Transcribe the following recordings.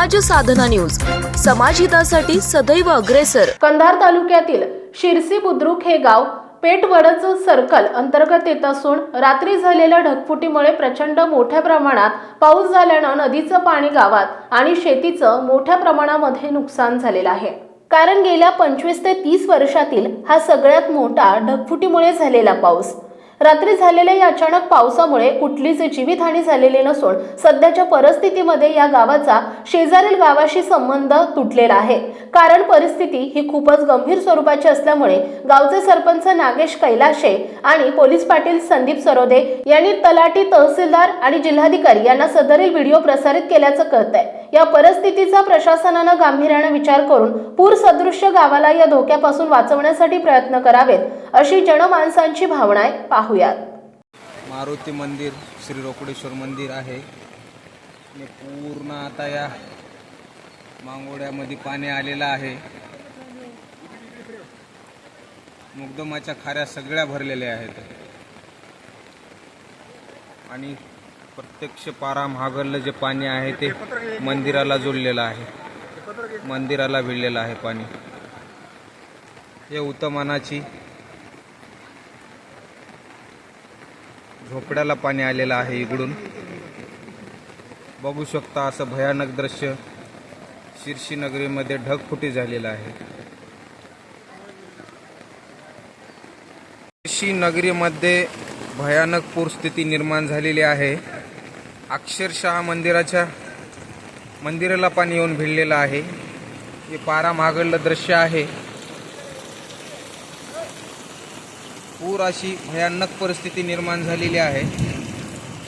साधना news. समाजहितासाठी सदैव अग्रेसर. कंधार तालुक्यातील शिरसी बुद्रुक हे गाव पेटवडच सर्कल अंतर्गत येत असून रात्री झालेल्या ढगफुटीमुळे प्रचंड मोठ्या प्रमाणात पाऊस झाल्यानं नदीचं पाणी गावात आणि शेतीचं मोठ्या प्रमाणामध्ये नुकसान झालेलं आहे. कारण गेल्या पंचवीस ते तीस वर्षातील हा सगळ्यात मोठा ढगफुटीमुळे झालेला पाऊस. रात्री झालेल्या या अचानक पावसामुळे कुठलीच जीवितहानी झालेली नसून सध्याच्या परिस्थितीमध्ये या गावाचा शेजारील गावाशी संबंध तुटलेला आहे. कारण परिस्थिती ही खूपच गंभीर स्वरूपाची असल्यामुळे गावचे सरपंच नागेश कैलाशे आणि पोलीस पाटील संदीप सरोदे यांनी तलाठी तहसीलदार आणि जिल्हाधिकारी यांना सदरील व्हिडिओ प्रसारित केल्याचं कळत आहे या परिस्थितीचा प्रशासनानं गांभीर्यानं विचार करून पूर सदृश्य गावाला या धोक्यापासून वाचवण्यासाठी प्रयत्न करावेत अशी जनमानसांची भावना आहे. मारुती मंदिर श्री रोकडेश्वर मंदिर आहे. आणि पूर्ण आता या मांगोड्यामध्ये पाणी आलेलं आहे. मुग्दमाच्या खाऱ्या सगळ्या भरलेल्या आहेत. आणि प्रत्यक्ष पारा महागडलं जे पाणी आहे ते मंदिराला जोडलेलं आहे. मंदिराला भिडलेलं आहे पाणी. हे उत्तमानाची झोपड्याला पाणी आलेलं आहे इकडून. बघू शकता असं भयानक दृश्य शिर्शी नगरीमध्ये ढगफुटी झालेलं आहे. शिर्शी नगरीमध्ये भयानक पूरस्थिती निर्माण झालेली आहे. अक्षरशः मंदिराच्या मंदिराला पाणी येऊन भिडलेलं आहे. हे पारा महागडलं दृश्य आहे. पूर अशी भयानक परिस्थिती निर्माण झालेली आहे.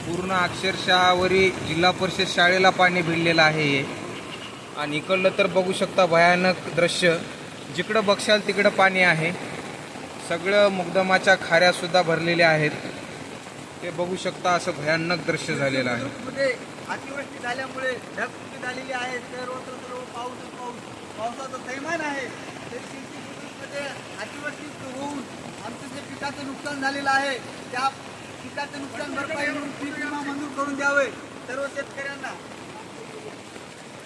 पूर्ण अक्षरशःवरी जिल्हा परिषद शाळेला पाणी भिडलेलं आहे हे. आणि इकडलं तर बघू शकता भयानक दृश्य. जिकडं बघशाल तिकडं पाणी आहे. सगळं मुग्दमाच्या खाऱ्यासुद्धा भरलेल्या आहेत. ते बघू शकता असं भयानक दृश्य झालेलं आहे. म्हणजे अतिवृष्टी झाल्यामुळे ढगफुटी झालेली आहे. सर्वत्र पाऊस पाऊस. पावसाचं थैमान आहे. ते अतिवृष्टी पिकाचं नुकसान झालेलं आहे. त्या पिकाचं नुकसान भरपाई म्हणून पीक विमा मंजूर करून द्यावे सर्व शेतकऱ्यांना.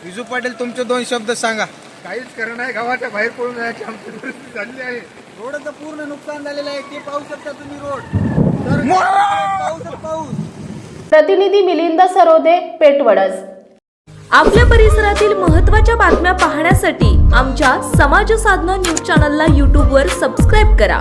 विजू पाटील तुमचे दोन शब्द सांगा. काहीच करणं नाही गावाच्या बाहेर पडून जायची आमची परिस्थिती झालेली आहे. रोडचं पूर्ण नुकसान झालेलं आहे ते पाहू शकता तुम्ही रोड. तर पाऊसच पाऊस प्रतिनिधी मिलिंद सरोदे पेठवडज आपल्या परिसरातील महत्त्वाच्या बातम्या पाहण्यासाठी आमच्या समाज साधना न्यूज चॅनलला यूट्यूबवर सबस्क्राईब करा.